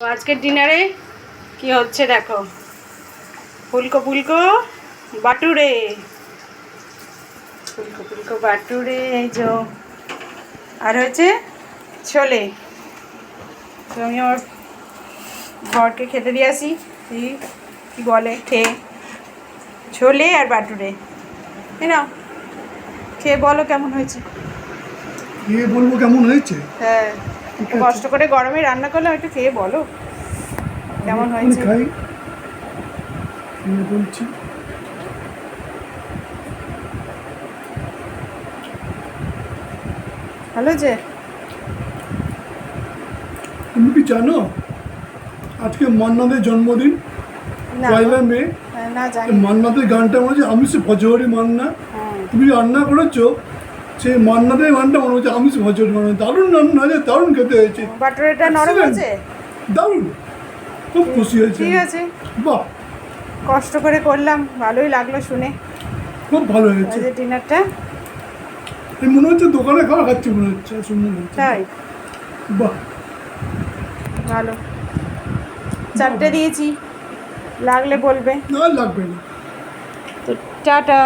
তো আজকের ডিনারে কি হচ্ছে দেখো? ফুলকো ফুলকো বাটুরে। ফুলকো ফুলকো বাটুরে এই যে আর হচ্ছে ছোলে। তো আমি আমার ঘরকে খেতে দিয়ে আসি। কি বলে? খেয়ে ছোলে আর বাটুরে। এই নাও। খেয়ে বলো কেমন হয়েছে? খেয়ে বলব কেমন হয়েছে? হ্যাঁ। কষ্ট করে গরমে রান্না করলে একটু খেয়ে বলো। কেমন হয়েছে? খাই। বলছি। ভালো যে? তুমি কি জানো? আজকে মান্নাদের জন্মদিন। পয়লা মে। হ্যাঁ, মান্নাদের গানটা মনে হচ্ছে আমি সে ভজহরি মান্না। হ্যাঁ। তুমি রান্না করেছ? সেই মান্নাদের গানটা মনে হচ্ছে আমি সে ভজহরি মান্না দারুণ রান্না হয়েছে দারুণ খেতে হয়েছে। বাটুরেটা নরম. আছে? দারুণ। খুব খুশি হয়েছে। ঠিক আছে। বাহ। কষ্ট করে করলাম ভালোই লাগল শুনে। খুব ভালো হয়েছে। আজকে ডিনারটা? মনে হচ্ছে দোকানে খাওয়া খাচ্ছি মনে হচ্ছে মনে হচ্ছে তাই? বাহ। ভালো। চারটে দিয়েছি। লাগলে বলবে। না লাগবে না। তো টাটা।